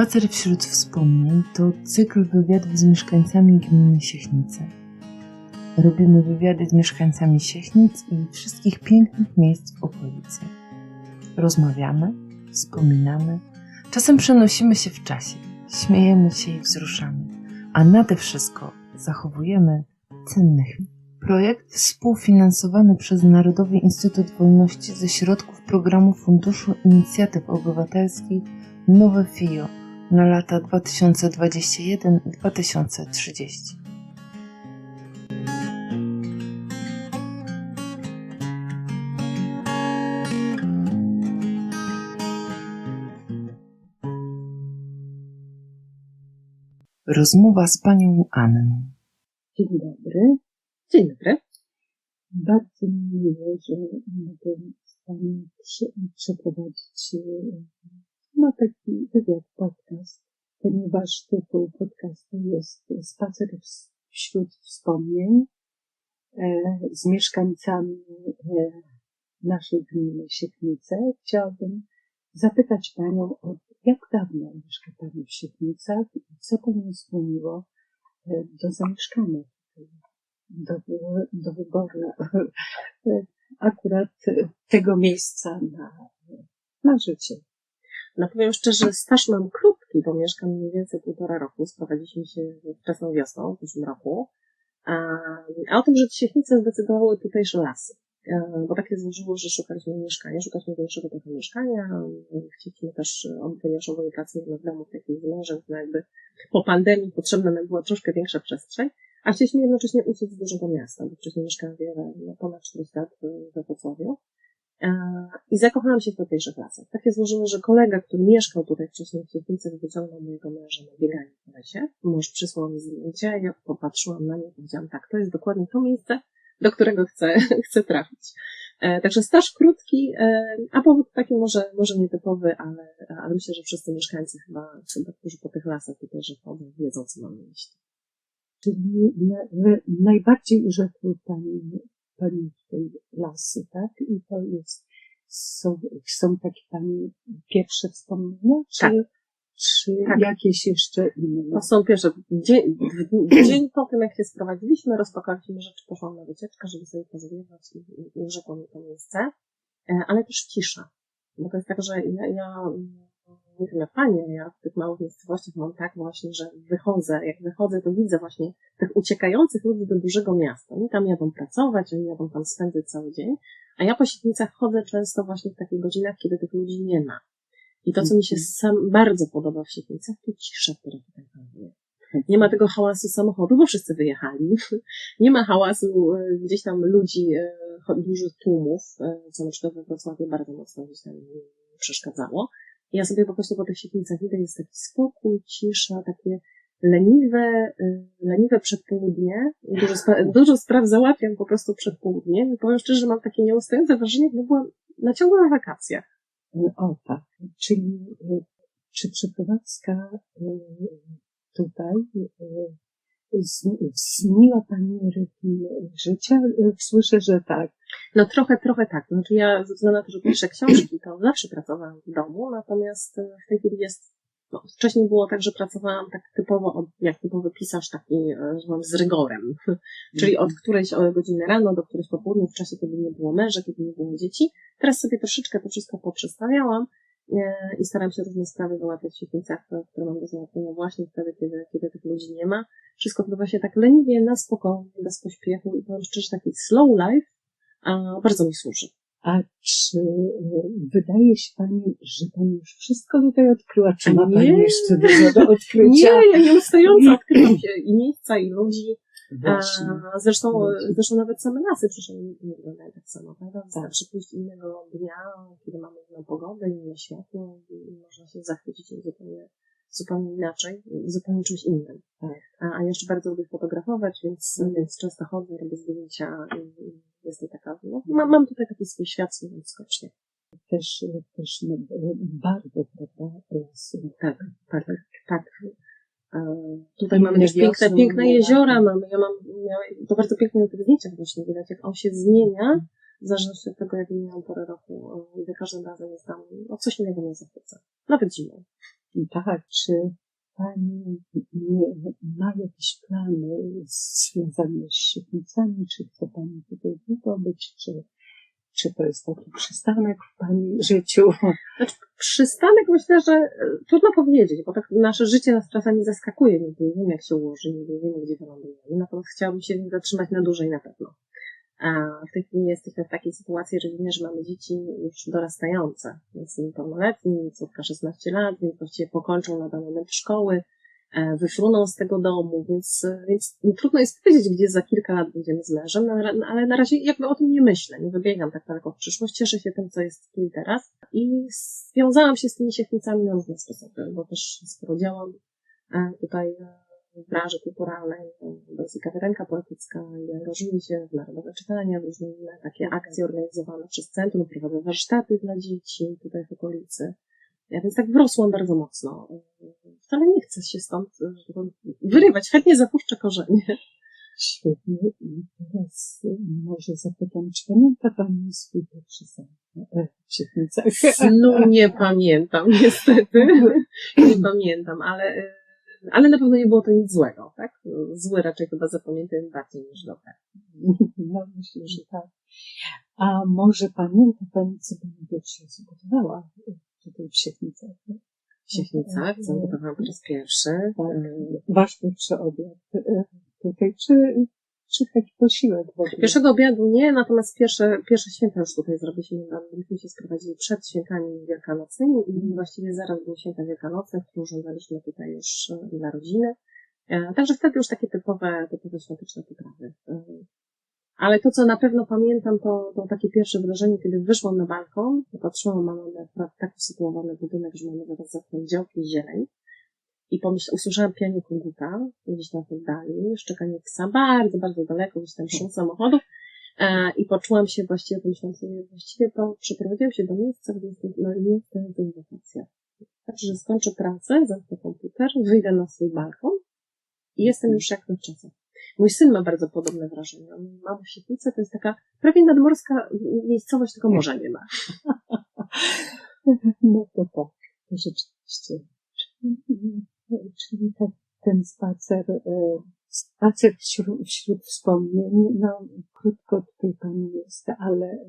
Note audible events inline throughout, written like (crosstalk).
Spacer wśród wspomnień to cykl wywiadów z mieszkańcami gminy Siechnice. Robimy wywiady z mieszkańcami Siechnic i wszystkich pięknych miejsc w okolicy. Rozmawiamy, wspominamy, czasem przenosimy się w czasie, śmiejemy się i wzruszamy, a nade wszystko zachowujemy cenne chwile. Projekt współfinansowany przez Narodowy Instytut Wolności ze środków programu Funduszu Inicjatyw Obywatelskich Nowe FIO na lata 2021-2030. Rozmowa z panią Anną. Dzień dobry. Dzień dobry. Bardzo mi miło, że mogę z przy- przeprowadzić e, no, taki wywiad, podcast, ponieważ tytuł podcastu jest Spacer wśród wspomnień e, z mieszkańcami e, naszej gminy Sieknice. Chciałabym zapytać Panią, jak dawno mieszka Pani w Sieknicach i co Panią skłoniło e, do zamieszkania do, do wyboru (laughs) akurat tego miejsca na, na życie. No powiem szczerze, staż mam krótki, bo mieszkam mniej więcej półtora roku. Sprowadziliśmy się wczesną wiosną w zeszłym roku. A, o tym, że Siechnice zdecydowały tutejsze lasy. Bo tak złożyło, że szukaliśmy mieszkania, szukaliśmy większego tego mieszkania. Chcieliśmy też, ponieważ ogólnie pracujemy w domu takim wymerze, no jakby po pandemii potrzebna nam była troszkę większa przestrzeń. A chcieliśmy jednocześnie uciec z dużego miasta, bo wcześniej mieszkałam wiele, ponad 40 lat we Wrocławiu. E, I zakochałam się w tutejszych lasach. Takie złożyło, że kolega, który mieszkał tutaj wcześniej w Siedlcach, wyciągnął mojego męża na bieganie po lesie. Mąż przysłał mi zdjęcia, ja popatrzyłam na nie i powiedziałam, tak, to jest dokładnie to miejsce, do którego chcę, (laughs) chcę trafić. E, także staż krótki, e, a powód taki może, może nietypowy, ale, ale myślę, że wszyscy mieszkańcy chyba, chyba, którzy po tych lasach tutaj chodzą, wiedzą, co mam na myśli. Czyli na, na, najbardziej urzekły Pani, Pani tutaj lasy, tak? I to jest, są, są takie Pani pierwsze wspomnienia? Czy, Tak. czy Tak. jakieś jeszcze inne? To są pierwsze, dzień, dzień po tym, jak się sprowadziliśmy, rozpakowaliśmy rzeczy, poszłam na wycieczkę, żeby sobie pozwiedwać i, i, i urzekło mi to miejsce, E, ale też cisza. Bo to jest tak, że ja, ja nie pani, ale ja w tych małych miejscowościach mam tak właśnie, że wychodzę, jak wychodzę, to widzę właśnie tych uciekających ludzi do dużego miasta. Oni tam jadą pracować, oni jadą tam spędzać cały dzień, a ja po Siedlcach chodzę często właśnie w takich godzinach, kiedy tych ludzi nie ma. I to, co mi się Mhm. sam bardzo podoba w Siedlcach, to cisza, która tutaj panuje. Nie ma tego hałasu samochodu, bo wszyscy wyjechali. (laughs) Nie ma hałasu e, gdzieś tam ludzi, e, dużych tłumów, e, co na przykład we Wrocławiu bardzo mocno gdzieś tam przeszkadzało. Ja sobie po prostu po tych siedlcach idę, jest taki spokój, cisza, takie leniwe, e, leniwe przedpołudnie. Dużo, spra- (laughs) dużo spraw załatwiam po prostu przed południem i powiem szczerze, że mam takie nieustające wrażenie, jakby byłam na ciągłych wakacjach. O tak, czyli y, czy przeprowadzka y, tutaj y, zmieniła Pani rytm życia? Słyszę, że tak. No trochę, trochę tak. Znaczy ja ze względu na to, że piszę książki, to zawsze pracowałam w domu, natomiast e, w tej chwili jest, no, wcześniej było tak, że pracowałam tak typowo, jak typowy pisarz taki, e, że mam z rygorem. (laughs) Czyli od którejś o godziny rano do którejś po południu, w czasie, kiedy nie było męża, kiedy nie było dzieci. Teraz sobie troszeczkę to wszystko poprzestawiałam e, i staram się różne sprawy załatwiać w świetlicach, które które mam do załatwienia właśnie wtedy, kiedy, kiedy tych ludzi nie ma. Wszystko odbywa się tak leniwie, na spokojnie, bez pośpiechu i powiem szczerze, taki slow life, a bardzo mi służy. A czy y, wydaje się Pani, że Pani już wszystko tutaj odkryła? Czy ma Nie. Pani jeszcze dużo do Nie, odkrycia? ja nieustająco (clears throat) odkrywam się i miejsca, i ludzi. Właśnie. A, zresztą, Właśnie. zresztą nawet same lasy przecież nie wyglądają tak samo, prawda? Wystarczy pójść innego dnia, kiedy mamy inną pogodę, inne światło i można się zachwycić zupełnie, zupełnie inaczej, zupełnie czymś innym. Tak. A, a jeszcze bardzo lubię fotografować, więc, więc często chodzę, robię zdjęcia i, i jest to taka, no, mam, mam tutaj taki swój świat, swój skocznie. Też, też no, bardzo, prawda? lasy. Tak, tak, tak. E, Tutaj mamy też piękne, wiosny, piękne inne jeziora, laty. mamy, ja mam, ja, to bardzo pięknie na tych zdjęciach właśnie widać, jak on się zmienia, w zależności od tego, jak zmieniam porę roku. I za każdym razem jest tam, no coś innego mnie zachwyca. Nawet zimą. Tak, czy Pani nie, ma jakieś plany związane z świetnicami? Czy chce Pani tutaj długo być? Czy, czy to jest taki przystanek w Pani życiu? Znaczy, przystanek myślę, że e, trudno powiedzieć, bo tak nasze życie nas czasami zaskakuje, nigdy nie wiemy jak się ułoży, nigdy nie wiemy gdzie wylądujemy, natomiast chciałabym się zatrzymać na dłużej na pewno. A w tej chwili jesteśmy w takiej sytuacji rodzinie, że mamy dzieci już dorastające, więc niepełnoletni, córka 16 lat, więc właściwie pokończą na dany moment szkoły, wyfruną z tego domu, więc, więc trudno jest powiedzieć, gdzie za kilka lat będziemy z mężem, no, ale na razie jakby o tym nie myślę, nie wybiegam tak daleko w przyszłość, cieszę się tym, co jest tu i teraz i związałam się z tymi siechnicami na różne sposoby, bo też skoro działam e, tutaj e, w branży kulturalnej, i kawiarenka poetycka i angażuję się w narodowe czytania, w różne takie akcje organizowane przez centrum, prowadzę warsztaty dla dzieci tutaj w okolicy. Ja więc tak wrosłam bardzo mocno. Wcale nie chcę się stąd powiem, wyrywać, chętnie zapuszczę korzenie. Świetnie. I teraz może zapytam, czy pamięta Pani swój pierwszy sen e? No (laughs) nie pamiętam, niestety. (laughs) Nie pamiętam, ale e, ale na pewno nie było to nic złego, tak? Zły raczej chyba zapamiętałem bardziej niż dobre. (laughs) No myślę, że tak. A może pamięta Pani, co Pani pierwszy tutaj w Siechnicach? W Siechnicach, co gotowałam po raz pierwszy. Tak, wasz pierwszy obiad tutaj, czy czy taki posiłek w ogóle? Pierwszego obiadu nie, natomiast pierwsze, pierwsze święta już tutaj zrobiliśmy. Myśmy się sprowadzili przed świętami wielkanocnymi i właściwie zaraz były święta wielkanocne, które urządzaliśmy tutaj już e, dla rodziny. E, także wtedy już takie typowe, typowe świąteczne potrawy. Ale to, co na pewno pamiętam, to, to takie pierwsze wrażenie, kiedy wyszłam na balkon, popatrzyłam, mamy tak usytuowany budynek, że mamy zaraz za działki zieleń i pomyśl, usłyszałam pianie koguta gdzieś tam w oddali, szczekanie psa bardzo, bardzo daleko, gdzieś tam szum samochodów e, i poczułam się właściwie, pomyślałam sobie, właściwie to przeprowadziłam się do miejsca, gdzie jestem, no nie jestem w. Znaczy, że skończę pracę, zamknę komputer, wyjdę na swój balkon i jestem już jak na czasach. Mój syn ma bardzo podobne wrażenie. On ma w Świetlice, to jest taka prawie nadmorska miejscowość, tylko morza nie ma. (laughs) No to tak, rzeczywiście. Czyli ten, ten spacer, e, spacer wśród, wśród wspomnień, no krótko tutaj Pani jest, ale e,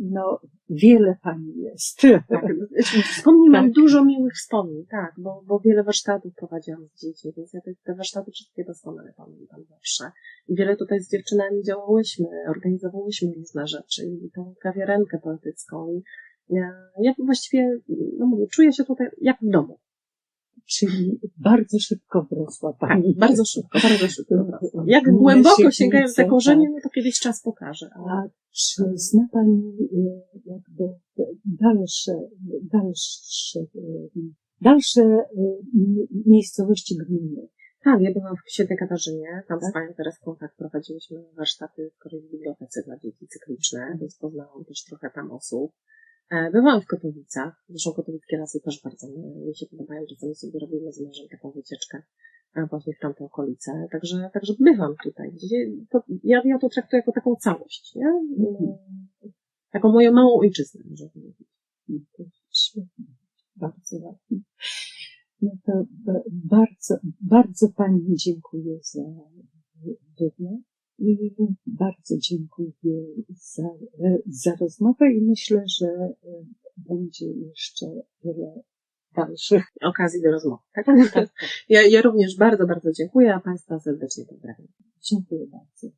no wiele Pani jest. Tak, (laughs) wspomnień tak. mam dużo miłych wspomnień, tak, bo, bo wiele warsztatów prowadziłam z dziećmi, więc ja te, te warsztaty wszystkie doskonale pamiętam zawsze. I wiele tutaj z dziewczynami działałyśmy, organizowałyśmy różne rzeczy, i tą kawiarenkę poetycką. I ja, ja właściwie, no mówię, czuję się tutaj jak w domu czyli bardzo szybko wrosła Pani. Tak, bardzo szybko, bardzo szybko wrosła. Jak głęboko sięgają te korzenie, no to kiedyś czas pokaże. A czy zna Pani e, jakby dalsze, dalsze, dalsze e, miejscowości gminy? Tak, ja byłam w Świętej Katarzynie, tam tak? z Panią teraz kontakt prowadziłyśmy warsztaty w bibliotece dla dzieci cykliczne, więc poznałam też trochę tam osób. E, Bywałam w Katowicach, zresztą katowickie lasy też bardzo mi się podobają, czasami sobie robimy z mężem taką wycieczkę e, właśnie w tamte okolice, także, także bywam tutaj. To, ja, ja to traktuję jako taką całość, nie? Mm. Taką moją małą ojczyznę, można powiedzieć. Świetnie, bardzo ładnie. No to bardzo, bardzo Pani dziękuję za wywiad. I bardzo dziękuję za, za rozmowę i myślę, że e, będzie jeszcze wiele dalszych okazji do rozmowy. Tak? (laughs) tak. Ja, ja również bardzo, bardzo dziękuję, a Państwa serdecznie pozdrawiam. Dziękuję bardzo.